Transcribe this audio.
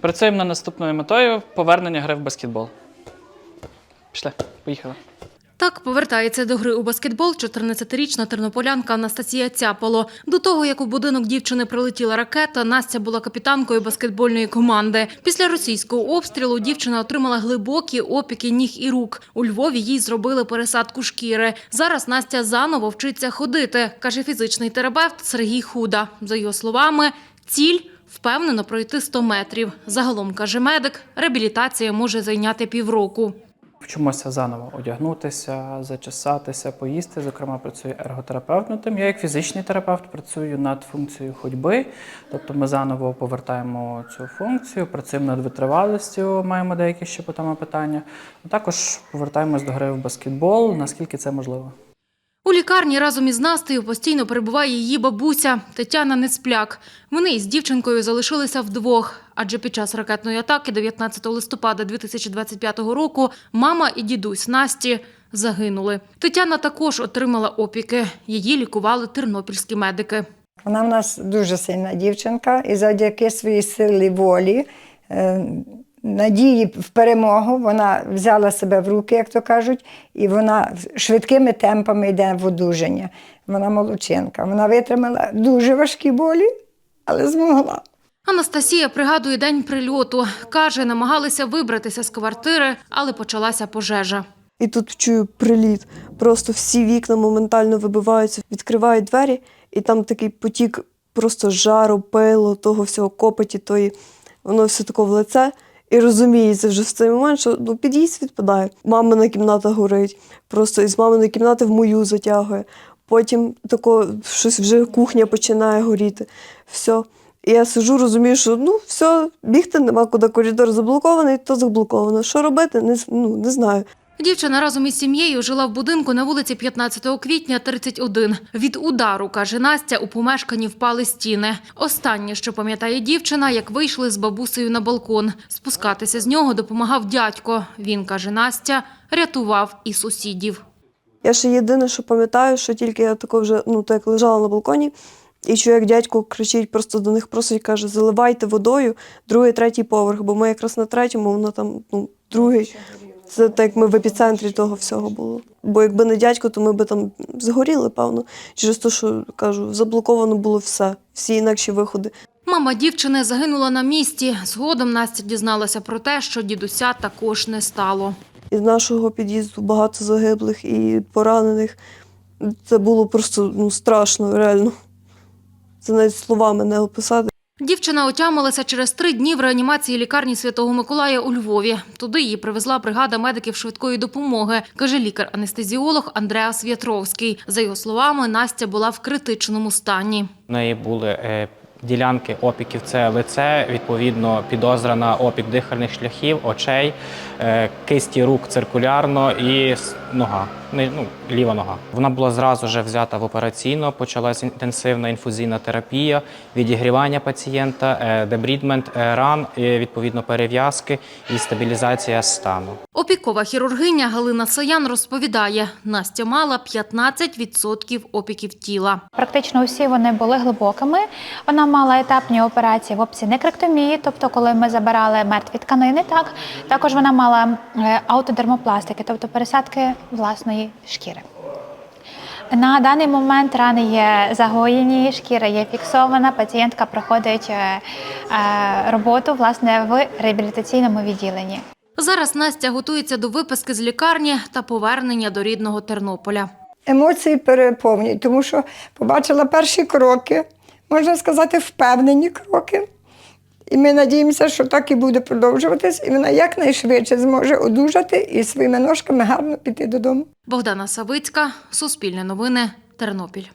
Працюємо над наступною метою повернення гри в баскетбол. Пішли, поїхали. Так повертається до гри у баскетбол 14-річна тернополянка Анастасія Цяполо. До того, як у будинок дівчини прилетіла ракета, Настя була капітанкою баскетбольної команди. Після російського обстрілу дівчина отримала глибокі опіки ніг і рук. У Львові їй зробили пересадку шкіри. Зараз Настя заново вчиться ходити, каже фізичний терапевт Сергій Худа. За його словами, ціль впевнено пройти 100 метрів. Загалом, каже медик, реабілітація може зайняти півроку. Вчимося заново одягнутися, зачесатися, поїсти. Зокрема, працює ерготерапевт над тим. Я як фізичний терапевт працюю над функцією ходьби. Тобто ми заново повертаємо цю функцію, працюємо над витривалістю, маємо деякі ще питання. Також повертаємось до гри в баскетбол, наскільки це можливо. У лікарні разом із Настею постійно перебуває її бабуся Тетяна Нецпляк. Вони із дівчинкою залишилися вдвох, адже під час ракетної атаки 19 листопада 2025 року мама і дідусь Насті загинули. Тетяна також отримала опіки. Її лікували тернопільські медики. Вона в нас дуже сильна дівчинка, і завдяки своїй силі волі, е, надії в перемогу, вона взяла себе в руки, як то кажуть, і вона швидкими темпами йде в одужання. Вона молодчинка. Вона витримала дуже важкі болі, але змогла. Анастасія пригадує день прильоту. Каже, намагалися вибратися з квартири, але почалася пожежа. І тут чую приліт. Просто всі вікна моментально вибиваються, відкривають двері, і там такий потік просто жару, пилу, того всього копоті, тої, воно все тако в лице. І розуміється вже в цей момент, що ну, під'їзд відпадає. Мамина кімната горить, просто із маминої кімнати в мою затягує. Потім тако щось вже кухня починає горіти. Все. І я сижу, розумію, що ну все, бігти нема куди, коридор заблокований, то заблоковано. Що робити, не, ну, не знаю. Дівчина разом із сім'єю жила в будинку на вулиці 15 квітня, 31. Від удару, каже Настя, у помешканні впали стіни. Останнє, що пам'ятає дівчина, як вийшли з бабусею на балкон. Спускатися з нього допомагав дядько. Він, каже Настя, рятував і сусідів. Я ще єдине, що пам'ятаю, що тільки я тако вже ну, так лежала на балконі, і як дядько кричить, просто до них просить, каже, заливайте водою другий, третій поверх, бо ми якраз на третьому, воно там ну, другий. Це так як ми в епіцентрі того всього було. Бо якби не дядько, то ми би там згоріли, певно. Через те, що кажу, заблоковано було все, всі інакші виходи. Мама дівчини загинула на місці. Згодом Настя дізналася про те, що дідуся також не стало. Із нашого під'їзду багато загиблих і поранених. Це було просто ну, страшно, реально. Це навіть словами не описати. Дівчина отямилася через три дні в реанімації лікарні Святого Миколая у Львові. Туди її привезла бригада медиків швидкої допомоги, каже лікар-анестезіолог Андреас В'ятровський. За його словами, Настя була в критичному стані. В неї були е, ділянки опіків це лице, відповідно, підозра на опік дихальних шляхів, очей, е, кисті рук циркулярно і нога. Не- Ну, ліва нога. Вона була зразу вже взята в операційну, почалася інтенсивна інфузійна терапія, відігрівання пацієнта, дебрідмент ран, е, відповідно перев'язки і стабілізація стану. Опікова хірургиня Галина Саян розповідає, Настя мала 15% опіків тіла. Практично усі вони були глибокими. Вона мала етапні операції в опції некректомії, тобто коли ми забирали мертві тканини. Так також вона мала е, аутодермопластики, тобто пересадки власної шкіри. На даний момент рани є загоєні, шкіра є фіксована. Пацієнтка проходить е, е, роботу власне в реабілітаційному відділенні. Зараз Настя готується до виписки з лікарні та повернення до рідного Тернополя. Емоції переповнюють, тому що побачила перші кроки, можна сказати, впевнені кроки. І ми надіємося, що так і буде продовжуватись, і вона якнайшвидше зможе одужати і своїми ножками гарно піти додому. Богдана Савицька, Суспільне новини, Тернопіль.